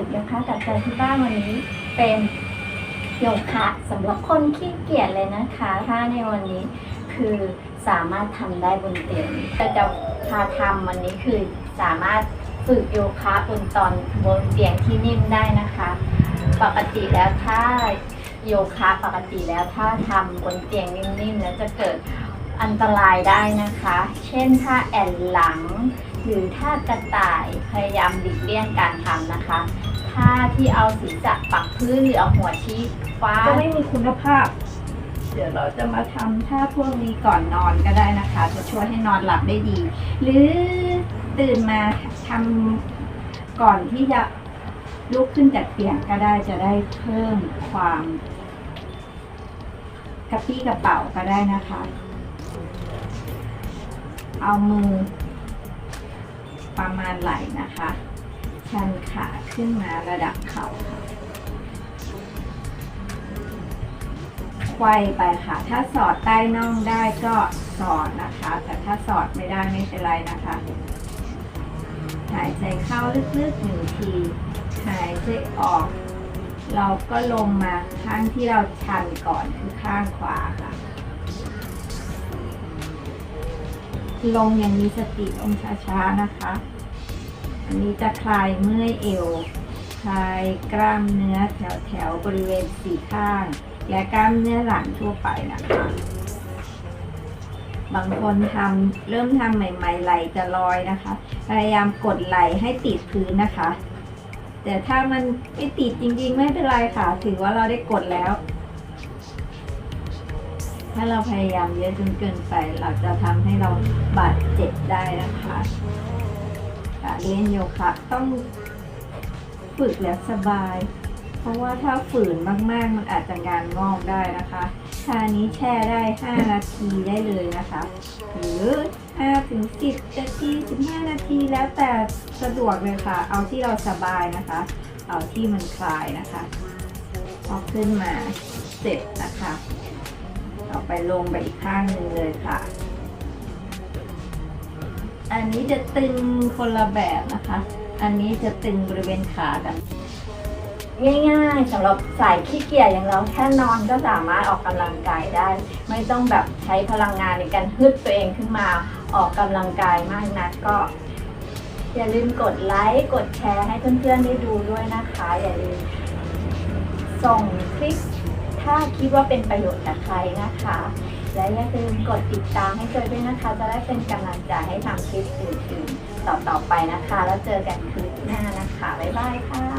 ฝึกโยคะกับใจที่บ้านวันนี้เป็นโยคะสำหรับคนขี้เกียจเลยนะคะถ้าในวันนี้คือสามารถทำได้บนเตียงแต่จะพาทำวันนี้คือสามารถฝึกโยคะบนตอนบนเตียงที่นิ่มได้นะคะ ปกติแล้วถ้าโยคะปกติแล้วถ้าทำบนเตียงนิ่มๆแล้วจะเกิดอันตรายได้นะคะ เช่นถ้าแอนหลัง หรือถ้ากระต่ายพยายามหลีกเลี่ยงการทำนะคะถ้าที่เอาศีรษะปักพื้นหรือเอาหัวชี้ฟ้าจะไม่มีคุณภาพ เดี๋ยวเราจะมาทำท่าพวกนี้ก่อนนอนก็ได้นะคะ จะช่วยให้นอนหลับได้ดี หรือตื่นมาทำก่อนที่จะลุกขึ้นจากเตียงก็ได้จะได้เพิ่มความกระปี้กระเป๋าก็ได้นะคะ เอามือ ประมาณไหล่นะคะชันขาขึ้นมาระดับเข่าค่ะไขว้ไปค่ะ ถ้าสอดใต้น่องได้ก็สอดนะคะ แต่ถ้าสอดไม่ได้ไม่เป็นไรนะคะ หายใจเข้าลึกๆหนึ่งที หายใจออก เราก็ลงมาข้างที่เราชันก่อนคือข้างขวาค่ะ ลงอย่างมีสติลงช้าๆนะคะ อันนี้จะคลายเมื่อยเอว คลายกล้ามเนื้อแถวแถวบริเวณสี่ข้าง และกล้ามเนื้อหลังทั่วไปนะคะ บางคนทำเริ่มทำใหม่ๆไหลจะลอยนะคะ พยายามกดไหลให้ติดพื้นนะคะ แต่ถ้ามันไม่ติดจริงๆ ไม่เป็นไรค่ะ ถือว่าเราได้กดแล้วถ้าเราพยายามเยอะจนเกินไป เราจะทำให้เราบาดเจ็บได้นะคะ การเล่นโยคะต้องฝึกแล้วสบาย เพราะว่าถ้าฝืนมากๆ มันอาจจะงานงอกได้นะคะท่านี้แช่ได้ 5 นาทีได้เลยนะคะ หรือ5ถึง10นาที15 นาทีแล้วแต่สะดวกเลยค่ะ เอาที่เราสบายนะคะ เอาที่มันคลายนะคะพอขึ้นมาเสร็จนะคะ ต่อไปลงไปอีกข้างหนึ่งเลยค่ะ อันนี้จะตึงคนละแบบนะคะ อันนี้จะตึงบริเวณขากันง่ายๆสำหรับสายขี้เกียจอย่างเราแค่นอนก็สามารถออกกำลังกายได้ ไม่ต้องแบบใช้พลังงานในการฮึดตัวเองขึ้นมาออกกำลังกายมากนักก็ อย่าลืมกดไลค์กดแชร์ให้เพื่อนๆได้ดูด้วยนะคะ อย่าลืมส่งคลิปถ้าคิดว่าเป็นประโยชน์กับใครนะคะ และอย่าลืมกดติดตามให้เจอด้วยนะคะ จะได้เป็นกำลังใจให้ทำคลิปอื่นๆต่อๆไปนะคะ แล้วเจอกันคลิปหน้านะคะ บ๊ายบายค่ะ